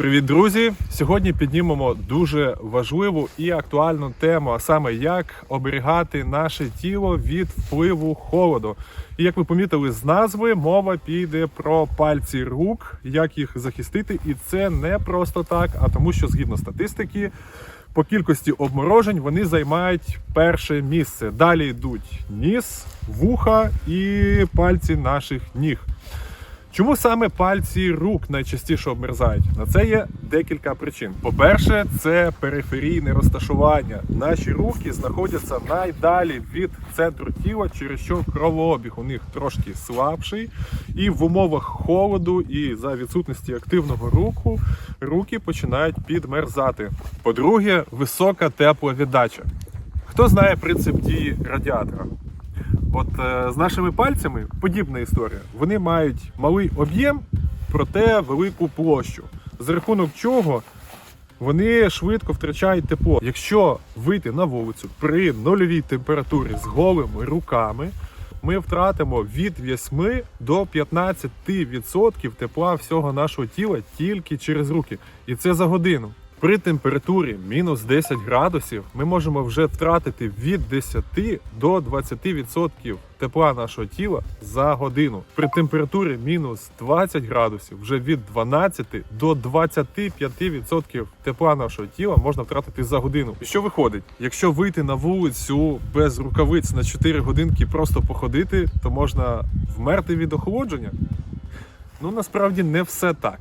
Привіт, друзі! Сьогодні піднімемо дуже важливу і актуальну тему, а саме як оберігати наше тіло від впливу холоду. І як ви помітили з назви, мова піде про пальці рук, як їх захистити, і це не просто так, а тому, що згідно статистики. По кількості обморожень вони займають перше місце. Далі йдуть ніс, вуха і пальці наших ніг. Чому саме пальці рук найчастіше обмерзають? На це є декілька причин. По-перше, це периферійне розташування. Наші руки знаходяться найдалі від центру тіла, через що кровообіг у них трошки слабший, і в умовах холоду і за відсутності активного руху руки починають підмерзати. По-друге, висока тепловіддача. Хто знає принцип дії радіатора? От е, з нашими пальцями подібна історія. Вони мають малий об'єм, проте велику площу. За рахунок чого вони швидко втрачають тепло. Якщо вийти на вулицю при нульовій температурі з голими руками, ми втратимо від 8 до 15% тепла всього нашого тіла тільки через руки. І це за годину. При температурі мінус 10 градусів ми можемо вже втратити від 10 до 20% тепла нашого тіла за годину. При температурі мінус 20 градусів вже від 12 до 25% тепла нашого тіла можна втратити за годину. І що виходить? Якщо вийти на вулицю без рукавиць на 4 годинки просто походити, то можна вмерти від охолодження. Ну насправді не все так.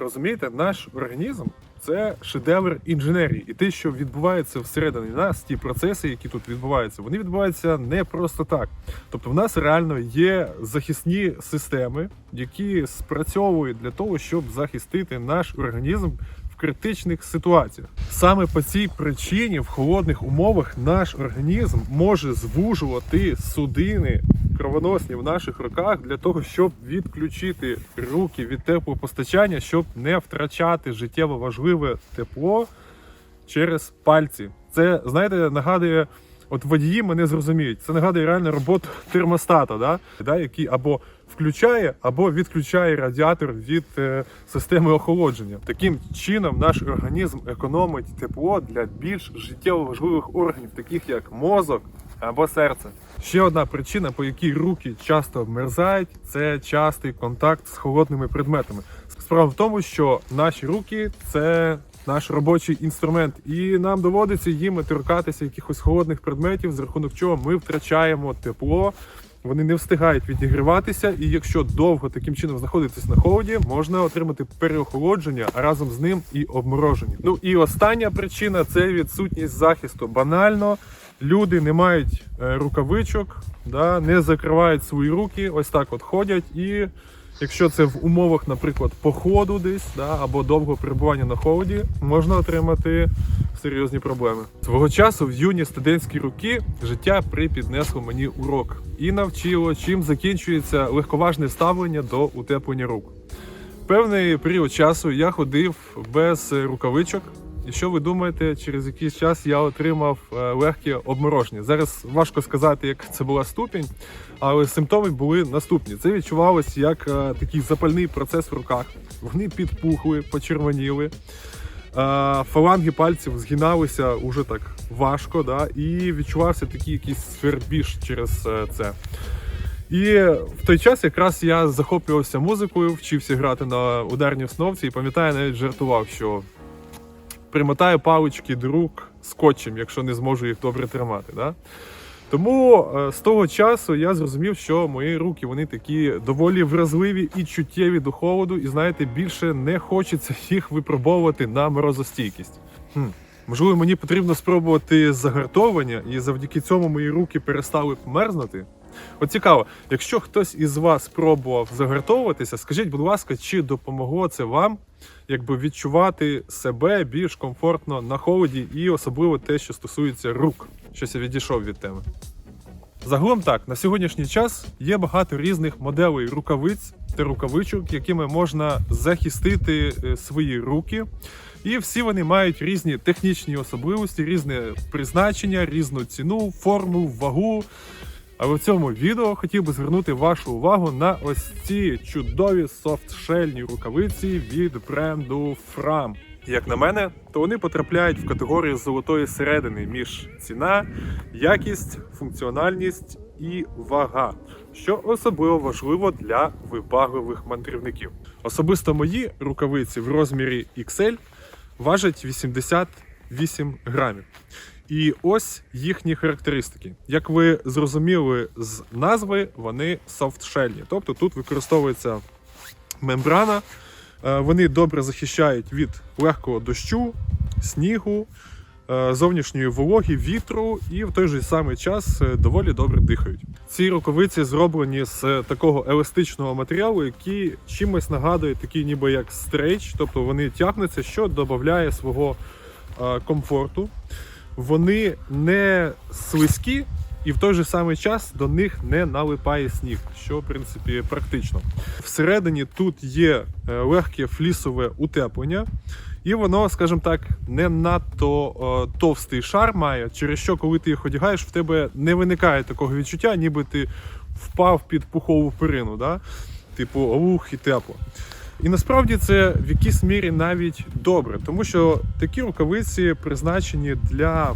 Розумієте, наш організм це шедевр інженерії, і те, що відбувається всередині нас, ті процеси, які тут відбуваються, вони відбуваються не просто так. Тобто, в нас реально є захисні системи, які спрацьовують для того, щоб захистити наш організм. Критичних ситуаціях саме по цій причині в холодних умовах наш організм може звужувати судини кровоносні в наших руках для того, щоб відключити руки від теплопостачання, щоб не втрачати життєво важливе тепло через пальці. Це знаєте, нагадує. От водії мене зрозуміють. Це нагадує реально роботу термостата, да? Да, який або включає, або відключає радіатор від е, системи охолодження. Таким чином наш організм економить тепло для більш життєво важливих органів, таких як мозок або серце. Ще одна причина, по якій руки часто обмерзають, це частий контакт з холодними предметами. Справа в тому, що наші руки це наш робочий інструмент, і нам доводиться їм торкатися якихось холодних предметів, з рахунок чого ми втрачаємо тепло. Вони не встигають відігріватися, і якщо довго таким чином знаходитись на холоді, можна отримати переохолодження, а разом з ним і обмороження. Ну і остання причина це відсутність захисту. Банально люди не мають е, рукавичок, да, не закривають свої руки, ось так от ходять. І якщо це в умовах, наприклад, походу десь да, або довгого перебування на холоді, можна отримати серйозні проблеми. Свого часу в юні студентські роки життя припіднесло мені урок і навчило, чим закінчується легковажне ставлення до утеплення рук. Певний період часу я ходив без рукавичок. І що ви думаєте, через якийсь час я отримав е, легке обмороження. Зараз важко сказати, як це була ступінь, але симптоми були наступні. Це відчувалось як е, такий запальний процес в руках. Вони підпухли, почервоніли. Е, Фаланги пальців згиналися уже так важко, да, і відчувався такий якийсь свербіж через це. І в той час якраз я захоплювався музикою, вчився грати на ударній основці і пам'ятаю, навіть жартував, що примотаю палички до рук скотчем, якщо не зможу їх добре тримати. Да? Тому е, з того часу я зрозумів, що мої руки вони такі доволі вразливі і чуттєві до холоду, і знаєте, більше не хочеться їх випробовувати на морозостійкість. Хм. Можливо, мені потрібно спробувати загартовування, і завдяки цьому мої руки перестали мерзнути. От цікаво, якщо хтось із вас спробував загартовуватися, скажіть, будь ласка, чи допомогло це вам якби відчувати себе більш комфортно на холоді, і особливо те, що стосується рук, щось я відійшов від теми. Загалом так, на сьогоднішній час є багато різних моделей рукавиць та рукавичок, якими можна захистити е, свої руки. І всі вони мають різні технічні особливості, різне призначення, різну ціну, форму, вагу. Але в цьому відео хотів би звернути вашу увагу на ось ці чудові софтшельні рукавиці від бренду Fram. Як на мене, то вони потрапляють в категорію золотої середини між ціна, якість, функціональність і вага, що особливо важливо для вибагливих мандрівників. Особисто мої рукавиці в розмірі XL важать 88 грамів. І ось їхні характеристики. Як ви зрозуміли з назви, вони софтшельні. Тобто тут використовується мембрана, е, вони добре захищають від легкого дощу, снігу, е, зовнішньої вологи, вітру і в той же самий час е, доволі добре дихають. Ці рукавиці зроблені з такого еластичного матеріалу, який чимось нагадує такий, ніби як стрейч, тобто вони тягнуться, що додає свого комфорту. Вони не слизькі, і в той же самий час до них не налипає сніг, що в принципі практично. Всередині тут є е, легке флісове утеплення, і воно, скажімо так, не надто е, товстий шар має, через що, коли ти їх одягаєш, в тебе не виникає такого відчуття, ніби ти впав під пухову перину. Да? Типу, ух і тепло. І насправді це в якійсь мірі навіть добре, тому що такі рукавиці призначені для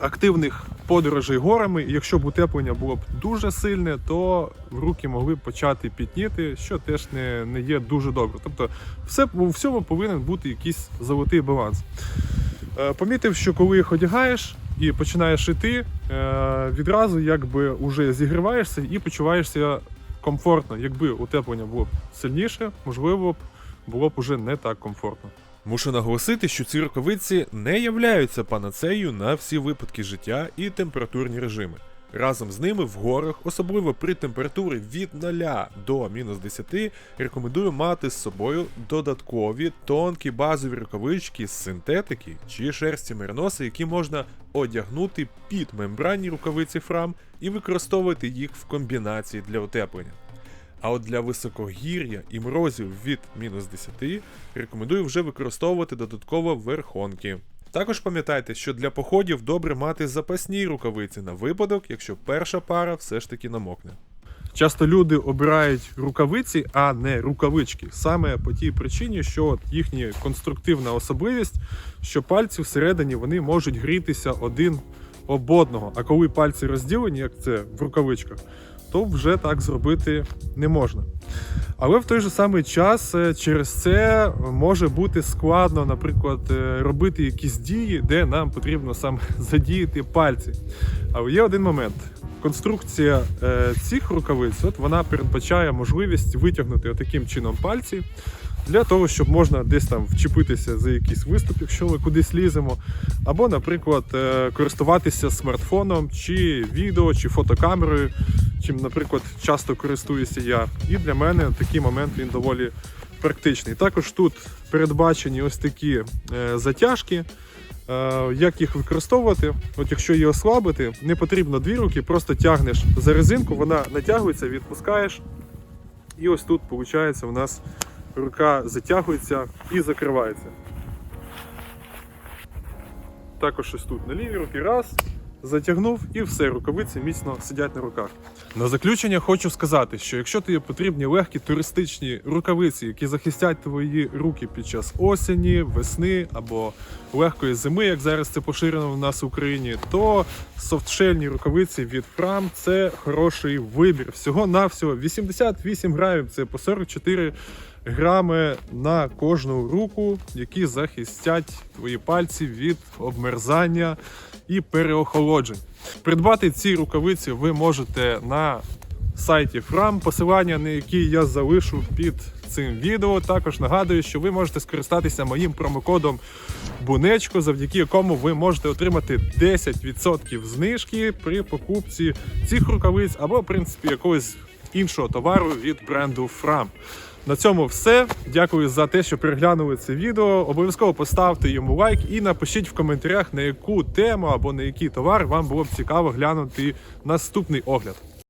активних подорожей горами. Якщо б утеплення було б дуже сильне, то руки могли б почати пітніти, що теж не, не є дуже добре. Тобто, все у всьому повинен бути якийсь золотий баланс. Е, Помітив, що коли їх одягаєш і починаєш іти, е, відразу якби уже зігріваєшся і почуваєшся комфортно. Якби утеплення було б сильніше, можливо було б уже не так комфортно. Мушу наголосити, що ці рукавиці не являються панацею на всі випадки життя і температурні режими. Разом з ними в горах, особливо при температурі від 0 до мінус 10, рекомендую мати з собою додаткові тонкі базові рукавички з синтетики чи шерсті мерноса, які можна одягнути під мембранні рукавиці фрам і використовувати їх в комбінації для утеплення. А от для високогір'я і морозів від мінус 10 рекомендую вже використовувати додатково верхонки. Також пам'ятайте, що для походів добре мати запасні рукавиці на випадок, якщо перша пара все ж таки намокне. Часто люди обирають рукавиці, а не рукавички, саме по тій причині, що от їхня конструктивна особливість, що пальці всередині вони можуть грітися один об одного. А коли пальці розділені, як це в рукавичках, то вже так зробити не можна. Але в той же самий час е, через це може бути складно, наприклад, е, робити якісь дії, де нам потрібно саме задіяти пальці. Але є один момент. Конструкція е, цих рукавиць, от вона передбачає можливість витягнути отаким чином пальці для того, щоб можна десь там вчепитися за якийсь виступ, якщо ми кудись ліземо, або, наприклад, користуватися смартфоном, чи відео, чи фотокамерою, чим, наприклад, часто користуюся я. І для мене такий момент він доволі практичний. Також тут передбачені ось такі е, затяжки. Е, Як їх використовувати? От якщо її ослабити, не потрібно дві руки, просто тягнеш за резинку, вона натягується, відпускаєш. І ось тут, виходить, у нас рука затягується і закривається. Також ось тут на лівій руці раз, затягнув і все, рукавиці міцно сидять на руках. На заключення хочу сказати, що якщо тобі потрібні легкі туристичні рукавиці, які захистять твої руки під час осені, весни або легкої зими, як зараз це поширено в нас в Україні, то софтшельні рукавиці від Фрам – це хороший вибір. Всього навсього 88 грамів, це по 44 грами на кожну руку, які захистять твої пальці від обмерзання і переохолоджень. Придбати ці рукавиці ви можете на сайті Fram, посилання на який я залишу під цим відео. Також нагадую, що ви можете скористатися моїм промокодом Бунечко, завдяки якому ви можете отримати 10% знижки при покупці цих рукавиць або, в принципі, якогось іншого товару від бренду Fram. На цьому все. Дякую за те, що переглянули це відео. Обов'язково поставте йому лайк і напишіть в коментарях, на яку тему або на який товар вам було б цікаво глянути наступний огляд.